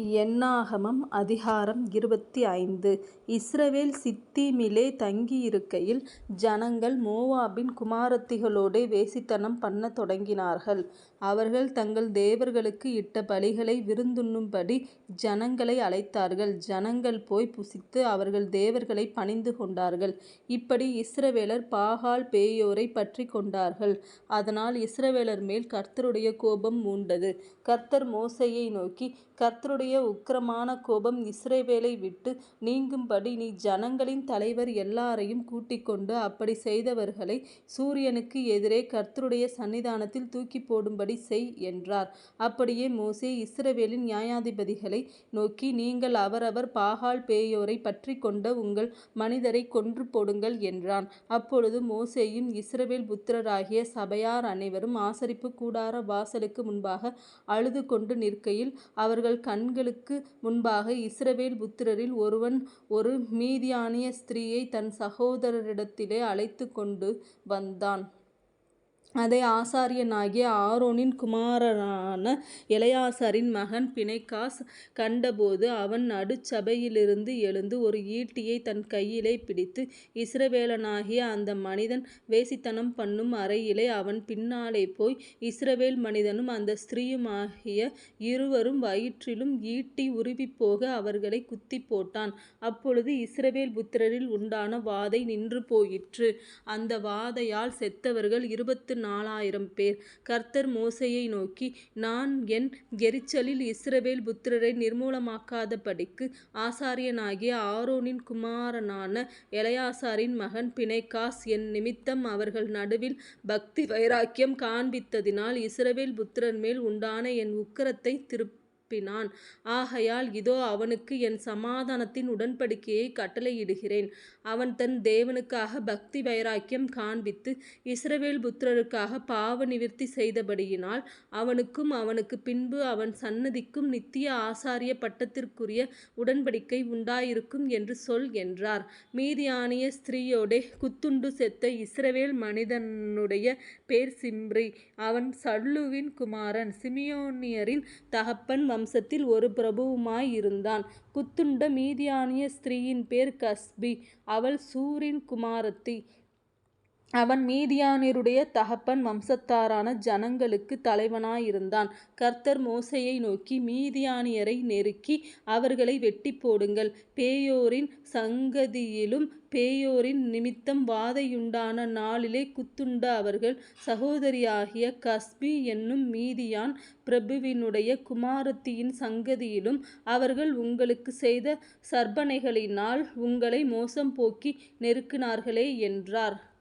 எண்ணாகமம் அதிகாரம் இருபத்தி ஐந்து இஸ்ரவேல் சித்தீமிலே தங்கியிருக்கையில் ஜனங்கள் மோவாபின் குமாரத்திகளோடே வேசித்தனம் பண்ணத் தொடங்கினார்கள். அவர்கள் தங்கள் தேவர்களுக்கு இட்ட பலிகளை விருந்துண்ணும்படி ஜனங்களை அழைத்தார்கள். ஜனங்கள் போய் புசித்து அவர்கள் தேவர்களை பணிந்து கொண்டார்கள். இப்படி இஸ்ரவேலர் பாகால் பேயோரைப் பற்றி கொண்டார்கள். அதனால் இஸ்ரவேலர் மேல் கர்த்தருடைய கோபம் மூண்டது. கர்த்தர் மோசையை நோக்கி கர்த்தருடைய உக்கிரமான கோபம் இஸ்ரேவேலை விட்டு நீங்கும்படி நீ ஜனங்களின் தலைவர் எல்லாரையும் கூட்டிக்கொண்டு அப்படி செய்தவர்களை சூரியனுக்கு எதிரே கர்த்தருடைய சந்நிதானத்தில் தூக்கிப்போடும்படி செய் என்றார். அப்படியே மோசே இஸ்ரவேலின் நியாயாதிபதிகளை நோக்கி நீங்கள் அவரவர் பாகால் பேயோரைப் பற்றிக்கொண்ட உங்கள் மனிதரைக் கொன்று போடுங்கள் என்றான். அப்பொழுது மோசேயும் இஸ்ரவேல் புத்திரராகிய சபையார் அனைவரும் ஆசரிப்பு கூடார வாசலுக்கு முன்பாக அழுது கொண்டு நிற்கையில் அவர்கள் கண்களுக்கு முன்பாக இஸ்ரவேல் புத்திரரில் ஒருவன் ஒரு மீதியானிய ஸ்திரீயை தன் சகோதரரிடத்திலே அழைத்து கொண்டு வந்தான். அதை ஆசாரியனாகிய ஆரோனின் குமாரனான இளையாசாரின் மகன் பிணைக்காஸ் கண்டபோது அவன் நடுச்சபையிலிருந்து எழுந்து ஒரு ஈட்டியை தன் கையிலே பிடித்து இஸ்ரவேலனாகிய அந்த மனிதன் வேசித்தனம் பண்ணும் அறையிலே அவன் பின்னாலே போய் இஸ்ரவேல் மனிதனும் அந்த ஸ்திரீயுமாகிய இருவரும் வயிற்றிலும் ஈட்டி உருவி போக அவர்களை குத்தி போட்டான் அப்பொழுது இஸ்ரவேல் புத்திரரில் உண்டான வாதை நின்று போயிற்று. அந்த வாதையால் செத்தவர்கள் இருபத்து நாலாயிரம் பேர். கர்த்தர் மோசையை நோக்கி நான் என் எரிச்சலில் இஸ்ரவேல் புத்திரரை நிர்மூலமாக்காதபடிக்கு ஆசாரியனாகிய ஆரோனின் குமாரனான எலையாசாரின் மகன் பிணைக்காஸ் என் நிமித்தம் அவர்கள் நடுவில் பக்தி வைராக்கியம் காண்பித்ததினால் இஸ்ரவேல் புத்திரன் மேல் உண்டான என் உக்கிரத்தைத் திருப்பினான். ஆகையால் இதோ அவனுக்கு என் சமாதானத்தின் உடன்படிக்கையை கட்டளையிடுகிறேன். அவன் தன் தேவனுக்காக பக்தி வைராக்கியம் காண்பித்து இஸ்ரவேல் பாவ பாவநிவிர்த்தி செய்தபடியினால் அவனுக்கும் அவனுக்கு பின்பு அவன் சன்னதிக்கும் நித்திய ஆசாரிய பட்டத்திற்குரிய உடன்படிக்கை உண்டாயிருக்கும் என்று சொல் என்றார். மீதியானிய ஸ்திரீயோடே குத்துண்டு செத்த இஸ்ரவேல் மனிதனுடைய பேர் சிம்ரி. அவன் சல்லுவின் குமாரன். சிமியோனியரின் தகப்பன் வம்சத்தில் ஒரு பிரபுவுமாய் இருந்தான். குத்துண்ட மீதியானிய ஸ்திரீயின் பேர் கஸ்பி. அவள் சூரின் குமாரத்தி. அவன் மீதியானியருடைய தகப்பன் வம்சத்தாரான ஜனங்களுக்குத் தலைவனாயிருந்தான். கர்த்தர் மோசேயை நோக்கி மீதியானியரை நெருக்கி அவர்களை வெட்டிப்போடுங்கள். பேயோரின் சங்கதியிலும் பேயோரின் நிமித்தம் வாதையுண்டான நாளிலே குத்துண்ட அவர்கள் சகோதரியாகிய கஸ்பி என்னும் மீதியான் பிரபுவினுடைய குமாரத்தியின் சங்கதியிலும் அவர்கள் உங்களுக்கு செய்த சற்பனைகளினால் உங்களை மோசம் போக்கி நெருக்கினார்களே என்றார்.